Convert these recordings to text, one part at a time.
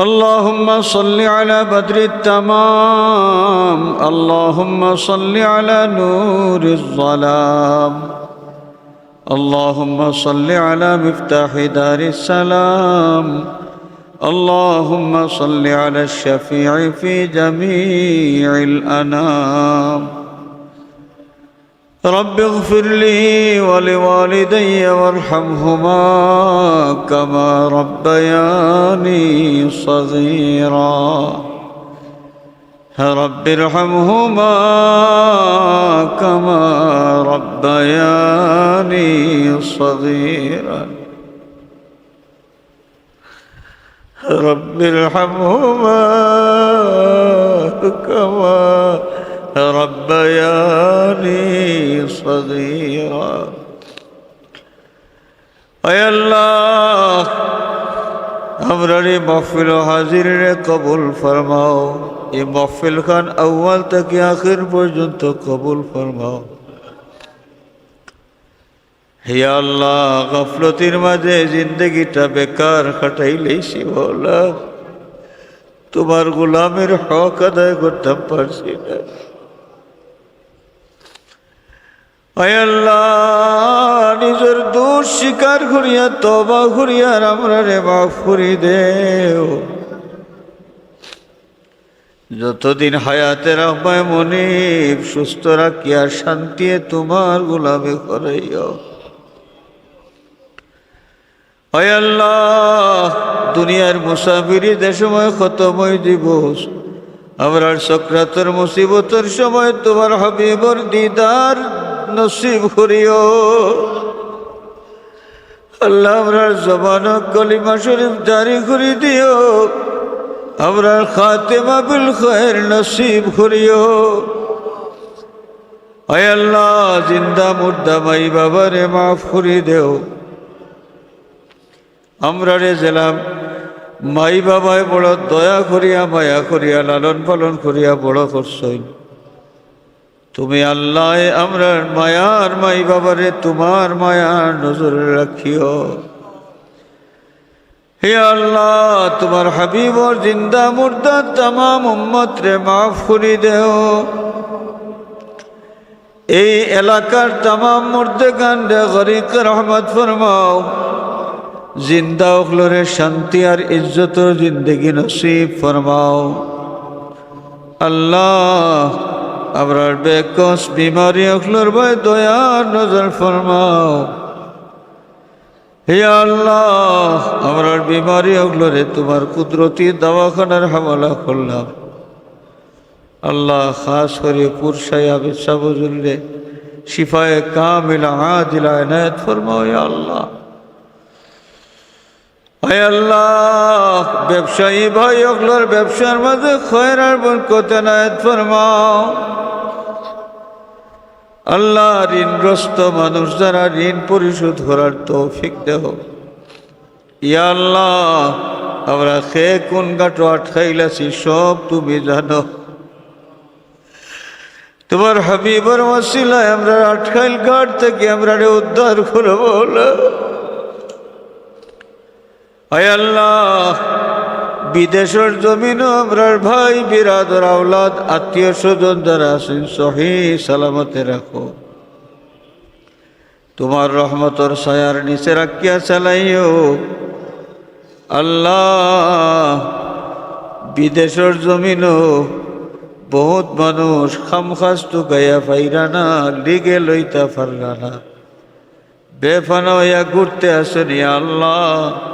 اللهم صل على بدر التمام. اللهم صل على نور الظلام. اللهم صل على مفتاح دار السلام. اللهم صل على الشفيع في جميع الأنام. رب اغفر لي ولوالدي وارحمهما كما ربياني صغيرا. رب ارحمهما كما ربياني صغيرا. رب ارحمهما كما ربياني صغيرا اے اللہ ہمراری محفل و حاضر نے قبول فرماؤ یہ محفل خان اول تک آخر پرجنت قبول فرماؤ হে আল্লাহ গফলতির মাঝে জিন্দগিটা বেকার খাটাইলেছি বললাম তোমার গোলামের হক আদায় করতাম পারছি না নিজের দোষ স্বীকার করিয়া তবা করিয়ার আমরা রে মাফ করি দেও। যতদিন হায়াতের আমায় মনিব, সুস্থ রাখিয়া শান্তি তোমার গোলামে করাইও। আল্লাহ, দুনিয়ার মুসাফিরি দেশময় খতময় দিবস আমরার সক্রাতর মুসিবতর সময় তোমার হাবিবর দিদার নসিব করিও। আল্লাহ আমরার জবান কলিমা শরীফ জারি করে দিও। আমরার খাতেমা বিল খয়ের নসিব করিও। আয় আল্লাহ, জিন্দা মুর্দা মাই বাবারে মাফ করে দেও। আমরা রে জেলাম, মাই বাবায় বড় দয়া করিয়া, মায়া করিয়া, লালন পালন করিয়া বড় করছই তুমি আল্লাহ আমরা মায়ার মাই বাবারে তোমার মায়ার নজরে রাখিও। হে আল্লাহ, তোমার হাবিবর জিন্দা মুর্দা তাম উম্মত রে মাফ করি দেও। এই এলাকার তামাম মুর্দে গান্ডে গরিক রহমত ফরমাও। জিন্দা অখলরে শান্তি আর ইজ্জতর জিন্দগি নসিব ফরমাও। আল্লাহ আমরার বেকস বিমারি অখলর ভাই দয়ার নজর ফরমাও। হে আল্লাহ আমরার বিমারি অখলরে তোমার কুদরতি দাওয়াখানার হাওয়ালা করলাম। আল্লাহ, খাস করে পুরসাইয়া বেসা বুজুল্লে শিফায়ে কামিলা আদিলা এনায়ত ফরমাও আল্লাহ। আল্লাহ, ব্যবসায়ী ভাই, অগলার ব্যবসার মাঝে খয়রার বরকত নায়ত ফরমাও? আল্লাহ, ঋণগ্রস্ত মানুষ যারা ঋণ পরিশোধ করার তৌফিক দেহ ইয়া আল্লাহ, আমরা খে কোন গাটো আটকাইলাছি, সব তুমি জানো। তোমার হাবিবর ওয়াসিলায় আমরা আটকাইল ঘাট থেকে আমরা উদ্ধার করব আল্লাহ, বিদেশের জমিন আমরার ভাই, বিরাদর আওলাদ, আত্মীয় স্বজন যারা আছেন, সহি সালামতে রাখো। তোমার রহমতর সায়ার নিচে রাখিয়া চালাইও। আল্লাহ, বিদেশের জমিনও বহুত মানুষ খামখাস্তু গাইয়া পাইরা না লিগে লইতা পারলা না বেফানা হইয়া ঘুরতে আসেনি আল্লাহ।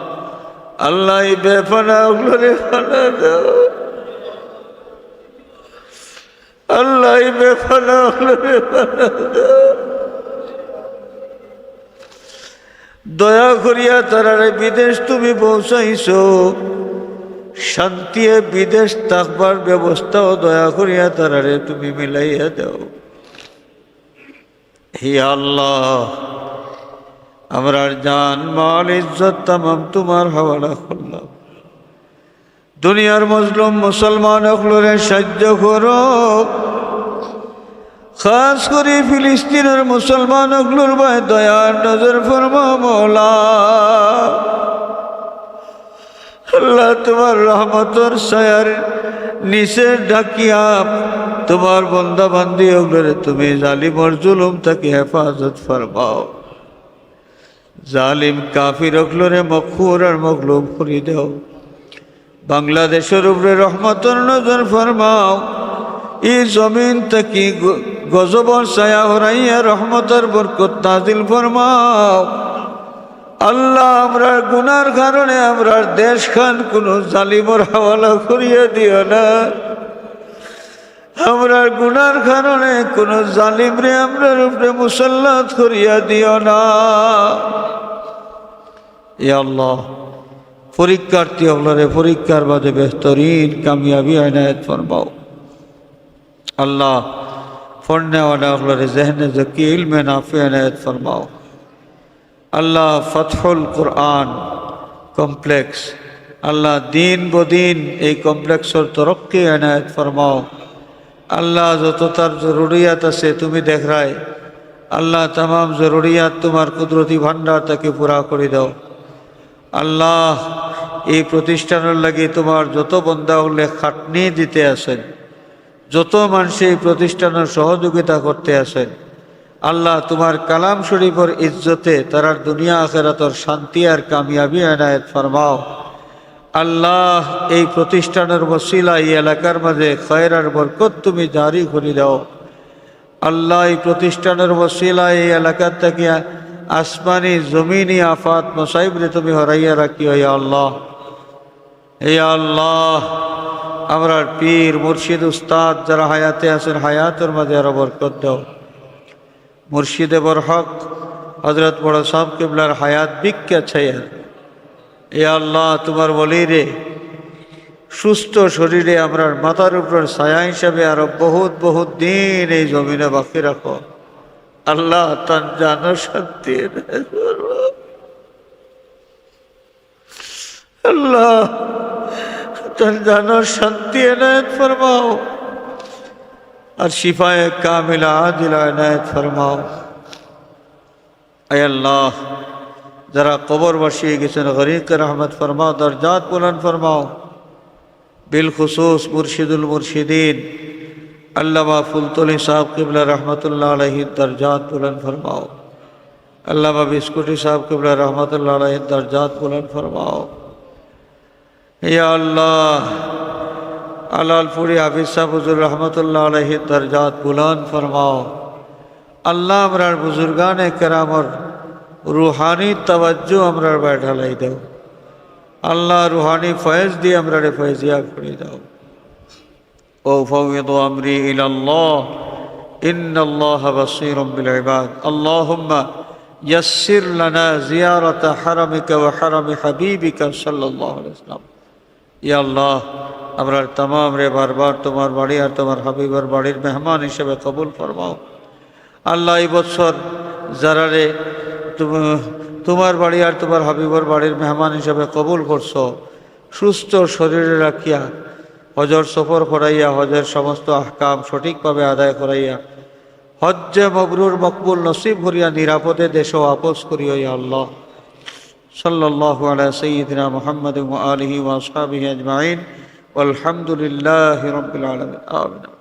আল্লাহ বেফানা ওগুলোরে ফানা দাও। আল্লাহ বেফানা দাও। দয়া করিয়া তারারে বিদেশ তুমি পৌঁছাইছো। শান্তি বিদেশ থাকবার ব্যবস্থাও দয়া করিয়া তারারে তুমি মিলাইয়া দাও। হে আল্লাহ। আমরার জান, মাল, ইজ্জত তামাম তোমার হাওয়ালা করলাম দুনিয়ার মজলুম, মুসলমান অকলরে সাহায্য করো। খাস করে ফিলিস্তিনের মুসলমান অকলুর ভাই দয়ার নজর ফরমা মৌলা। আল্লাহ তোমার রহমতর সায়ার নিচে ডাকিয়া তোমার বন্দা বান্দি ওগুলোরে তুমি জালিমর জুলুম তাকে হেফাজত ফরমাও। জালিম কাফির ওগুলোরে মখুর আর মগলুম করি দেও। বাংলাদেশের উপরে রহমতর নজর ফরমাও। এই জমিন গ- গজবর ছায়া হরাইয়া রহমতের বরকত তাজিল ফরমাও। আল্লাহ আমরা গুনার কারণে আমরা দেশ খান কোনো জালিমর হাওয়ালা করিয়া দিও না। আমরা গুনার কারণে কোনো জালিমরে আমরা উপরে মুসল্লাত করিয়া দিও না। এ আল্লাহ, পরীক্ষার্থী হলরে পরীক্ষার বাদে বেহতরিন, কামিয়াবি আয়নায়ত ফরমাও। আল্লাহ পড়নে वाला হলরে জহনে জকি, ইলমে নাফি আয়নায়ত ফরমাও। আল্লাহ, ফতহুল কোরআন কমপ্লেক্স। আল্লাহ, দিন বদিন এই কমপ্লেক্সর তরক্কি এনায়ত ফরমাও। আল্লাহ যত তার জরুরিয়াত আছে তুমি দেখরাই আল্লাহ তাম জরুরিয়াত তোমার কুদরতি ভান্ডার তাকে পুরা করে দাও। আল্লাহ, এই প্রতিষ্ঠানের লাগি তোমার যত বন্ধা হলে খাটনি দিতে আসেন। যত মানুষ এই প্রতিষ্ঠানের সহযোগিতা করতে আসেন। আল্লাহ, তোমার কালাম শরীফের ইজ্জতে তারার দুনিয়া আখেরাতর শান্তি আর কামিয়াবি এনায়ত ফরমাও। আল্লাহ, এই প্রতিষ্ঠানের বসিলা এই এলাকার মাঝে খয়ের আর বরকত তুমি জারি করে দাও। আল্লাহ, এই প্রতিষ্ঠানের বসিলা এই এলাকার থেকে আসমানি, জমিনি আফাত মসাইবরে তুমি হরাইয়া রাখিও ইয়া আল্লাহ। হে আল্লাহ, আমরা পীর, মুর্শিদ উস্তাদ যারা হায়াতে আছেন, হায়াতের মাঝে আরও বরকত দাও। মুর্শিদে বরহক হজরত বড় সাহ হায়াত বিজ্ঞা ছাইয়ার এ আল্লাহ, তোমার বলি রে সুস্থ শরীরে আমরা মাথার উপর ছায়া হিসাবে আরও বহুত বহুত দিন এই জমিনে বাকি রাখো। আল্লাহ তার জানো শান্তি আল্লাহ তার জানো শান্তি এনায়ত ফরমাও। আর শিফায় কামিলা আদিলা এনায়ত ফরমাও। আয় আল্লাহ যারা কবর বসিয়ে গেছেন গরিক রহমত ফরমাও, দরজাত বুলন ফরমাও। বিল খুসুস মুর্শিদুল মুর্শিদিন, আল্লামা ফুলতলি সাহেব কিবলা রহমতুল্লাহ আলহির দরজাত বুলন ফরমাও। আল্লামা বিস্কুটি সাহেব কিবলা রহমতুল্লাহ আলহির দরজাত বুলন ফরমাও। ইয়া আল্লাহ, আলালপুরি হাফিজ সাহেব হুজুর রহমতুল্লাহ আলহির দরজাত বুলন ফরমাও। আল্লাহ আমরার বুজুর্গানে কেরামর রুহানি তাবাজ্জু আমরার বায় ঢালাই দাও। আল্লাহ রুহানি ফয়েজ দিয়ে আমরা রে ফয়েজিয়া করে দাও। ও ফৌদ আমরি ইলাল্লাহ إن الله بصير بالعباد اللهم يسر لنا زيارة حرمك وحرم حبيبك صلى الله عليه وسلم يا الله আমরার তাম রে বারবার তোমার বাড়ি আর তোমার হাবিবার বাড়ির মেহমান হিসেবে কবুল ফরমাও। আল্লাহ এই বছর যারা রে তোমার বাড়ি আর তোমার হাবিবর বাড়ির মেহমান হিসাবে কবুল করছ। সুস্থ শরীরে রাখিয়া, হজর সফর করাইয়া, হজের সমস্ত আহকাম সঠিকভাবে আদায় করাইয়া, হজ্জে মবরুর মকবুল নসিব ভরিয়া নিরাপদে দেশ আপোষ করিয়া আল্লাহ। সাল্লাহ সঈদিনা মোহাম্মদ আলহি ওয়াসাবি আজমাইন। আলহামদুলিল্লাহ রবিল